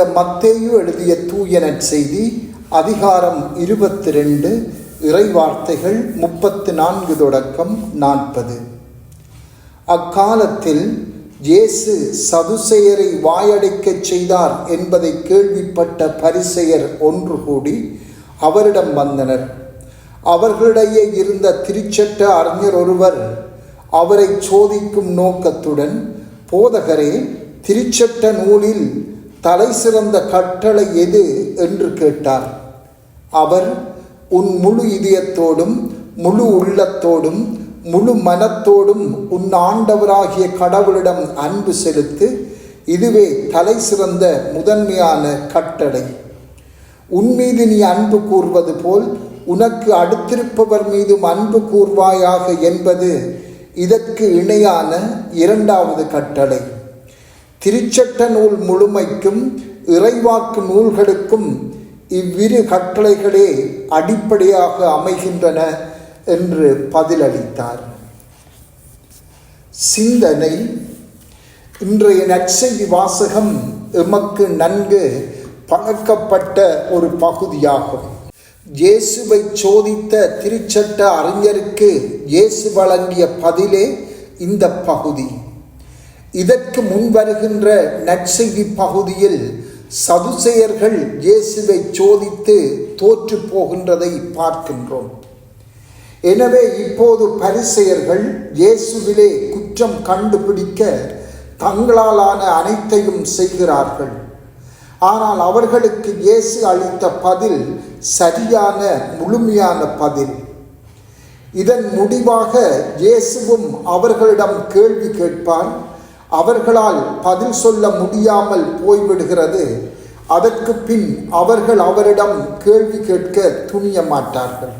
புனித மத்தேயு எழுதிய தூயனற் செய்தி அதிகாரம் இருபத்தி ரெண்டு இறைவார்த்தைகள் முப்பத்து நான்கு தொடக்கம் நாற்பது. அக்காலத்தில் இயேசு சதுசெயரை வாயடைக்கச் செய்தார் என்பதை கேள்விப்பட்ட பரிசெயர் ஒன்று கூடி அவரிடம் வந்தனர். அவர்களிடையே இருந்த திருச்சட்ட அறிஞர் ஒருவர் அவரை சோதிக்கும் நோக்கத்துடன் போதகரே திருச்சட்ட நூலில் தலை சிறந்த கட்டளை எது என்று கேட்டார். அவர் உன் முழு இதயத்தோடும் முழு உள்ளத்தோடும் முழு மனத்தோடும் உன் ஆண்டவராகிய கடவுளிடம் அன்பு செலுத்து இதுவே தலை சிறந்த முதன்மையான கட்டளை. உன் மீது நீ அன்பு கூர்வது போல் உனக்கு அடுத்திருப்பவர் மீதும் அன்பு கூர்வாயாக என்பது இதற்கு இணையான இரண்டாவது கட்டளை. திருச்சட்ட நூல் முழுமைக்கும் இறைவாக்கு நூல்களுக்கும் இவ்விரு கட்டளைகளே அடிப்படையாக அமைகின்றன என்று பதிலளித்தார். சிந்தனை இன்றைய நற்செய்தி வாசகம் எமக்கு நன்கு பழக்கப்பட்ட ஒரு பகுதியாகும். இயேசுவை சோதித்த திருச்சட்ட அறிஞருக்கு இயேசு வழங்கிய பதிலே இந்த பகுதி. இதற்கு முன் வருகின்ற நற்செய்தி பகுதியில் சதுசேயர்கள் இயேசுவை சோதித்து தோற்று போகின்றதை பார்க்கின்றோம். எனவே இப்போது பரிசெயர்கள் இயேசுவிலே குற்றம் கண்டுபிடிக்க தங்களாலான அனைத்தையும் செய்கிறார்கள். ஆனால் அவர்களுக்கு இயேசு அளித்த பதில் சரியான முழுமையான பதில். இதன் முடிவாக இயேசுவும் அவர்களிடம் கேள்வி கேட்பான் அவர்களால் பதில் சொல்ல முடியாமல் போய்விடுகிறது. அதற்கு பின் அவர்கள் அவரிடம் கேள்வி கேட்க துணிய மாட்டார்கள்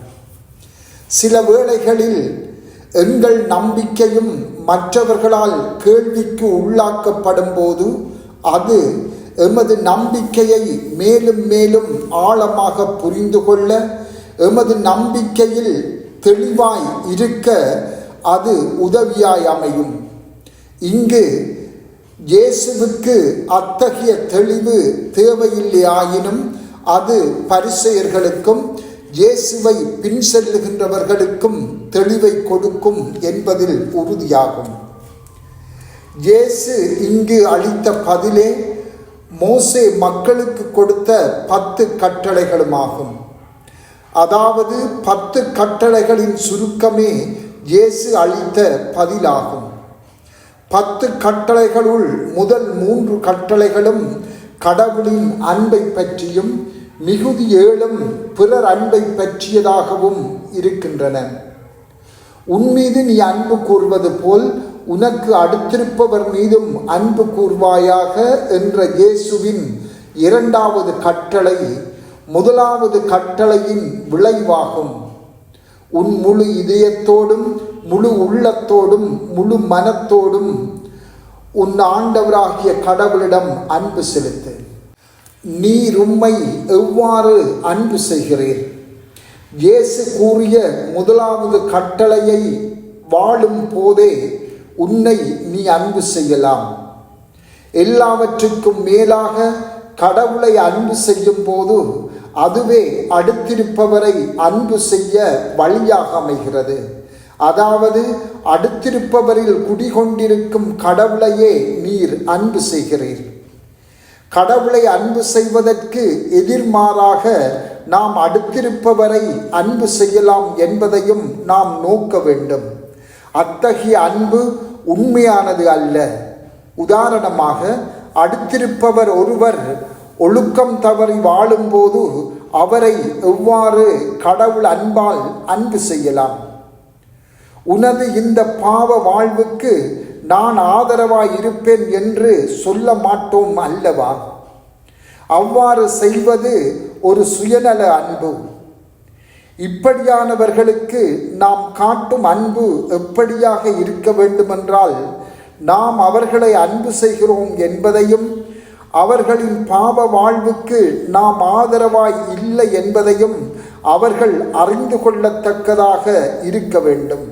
சில வேளைகளில் எங்கள் நம்பிக்கையும் மற்றவர்களால் கேள்விக்கு உள்ளாக்கப்படும் போது அது எமது நம்பிக்கையை மேலும் மேலும் ஆழமாக புரிந்து கொள்ள எமது நம்பிக்கையில் தெளிவாய் இருக்க அது உதவியாய் அமையும். இங்கு இயேசுவுக்கு அத்தகைய தெளிவு தேவையில்லையாயினும் அது பரிசெயர்களுக்கும் இயேசுவை பின் செல்லுகின்றவர்களுக்கும் தெளிவை கொடுக்கும் என்பதில் உறுதியாகும். இயேசு இங்கு அளித்த பதிலே மோசே மக்களுக்கு கொடுத்த பத்து கட்டளைகளுமாகும். அதாவது பத்து கட்டளைகளின் சுருக்கமே இயேசு அளித்த பதிலாகும். பத்து கட்டளைகளுள் முதல் மூன்று கட்டளைகளும் கடவுளின் அன்பை பற்றியும் மிகுதி ஏழும் பிறர் அன்பை பற்றியதாகவும் இருக்கின்றன. உன்மீது நீ அன்பு கூறுவது போல் உனக்கு அடுத்திருப்பவர் மீதும் அன்பு கூர்வாயாக என்ற இயேசுவின் இரண்டாவது கட்டளை முதலாவது கட்டளையின் விளைவாகும். உன் முழு இதயத்தோடும் முழு உள்ளத்தோடும் முழு மனத்தோடும் உன் ஆண்டவராகிய கடவுளிடம் அன்பு செலுத்து நீர் உம்மை எவ்வாறு அன்பு செய்கிறீர்? இயேசு கூறிய முதலாவது கட்டளையை வாழும் போதே உன்னை நீ அன்பு செய்யலாம். எல்லாவற்றுக்கும் மேலாக கடவுளை அன்பு செய்யும் போது அதுவே அடுத்திருப்பவரை அன்பு செய்ய வழியாக அமைகிறது. அதாவது அடுத்திருப்பவரில் குடிகொண்டிருக்கும் கடவுளையே நீர் அன்பு செய்கிறீர். கடவுளை அன்பு செய்வதற்கு எதிர்மாறாக நாம் அடுத்திருப்பவரை அன்பு செய்யலாம் என்பதையும் நாம் நோக்க வேண்டும். அத்தகைய அன்பு உண்மையானது அல்ல. உதாரணமாக அடுத்திருப்பவர் ஒருவர் ஒழுக்கம் தவறி வாழும்போது அவரை எவ்வாறு கடவுள் அன்பால் அன்பு செய்யலாம்? உனது இந்த பாவ வாழ்வுக்கு நான் ஆதரவாய் இருப்பேன் என்று சொல்ல மாட்டோம் அல்லவா? அவ்வாறு செய்வது ஒரு சுயநல அன்பு. இப்படியானவர்களுக்கு நாம் காட்டும் அன்பு எப்படியாக இருக்க வேண்டுமென்றால் நாம் அவர்களை அன்பு செய்கிறோம் என்பதையும் அவர்களின் பாவ வாழ்வுக்கு நாம் ஆதரவாய் இல்லை என்பதையும் அவர்கள் அறிந்து கொள்ளத்தக்கதாக இருக்க வேண்டும்.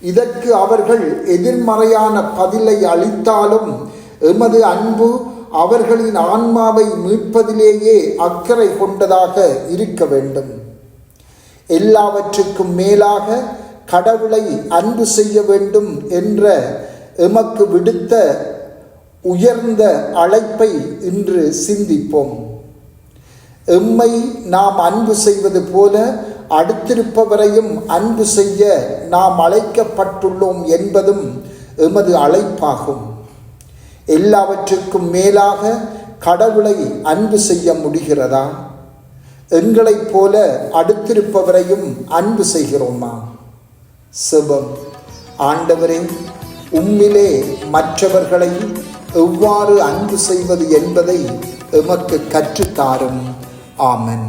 இதற்கு அவர்கள் எதிர்மறையான பதிலை அளித்தாலும் எமது அன்பு அவர்களின் ஆன்மாவை மீட்பதிலேயே அக்கறை கொண்டதாக இருக்க வேண்டும். எல்லாவற்றுக்கும் மேலாக கடவுளை அன்பு செய்ய வேண்டும் என்ற எமக்கு விடுத்த உயர்ந்த அழைப்பை இன்று சிந்திப்போம். எம்மை நாம் அன்பு செய்வது போல அடுத்திருப்பவரையும் அன்பு செய்ய நாம் அழைக்கப்பட்டுள்ளோம் என்பதும் எமது அழைப்பாகும். எல்லாவற்றுக்கும் மேலாக கடவுளை அன்பு செய்ய முடிகிறதா? எங்களைப் போல அடுத்திருப்பவரையும் அன்பு செய்கிறோமா? செபம். ஆண்டவரே உம்மிலே மற்றவர்களை எவ்வாறு அன்பு செய்வது என்பதை எமக்கு கற்றுத்தாரும். ஆமன்.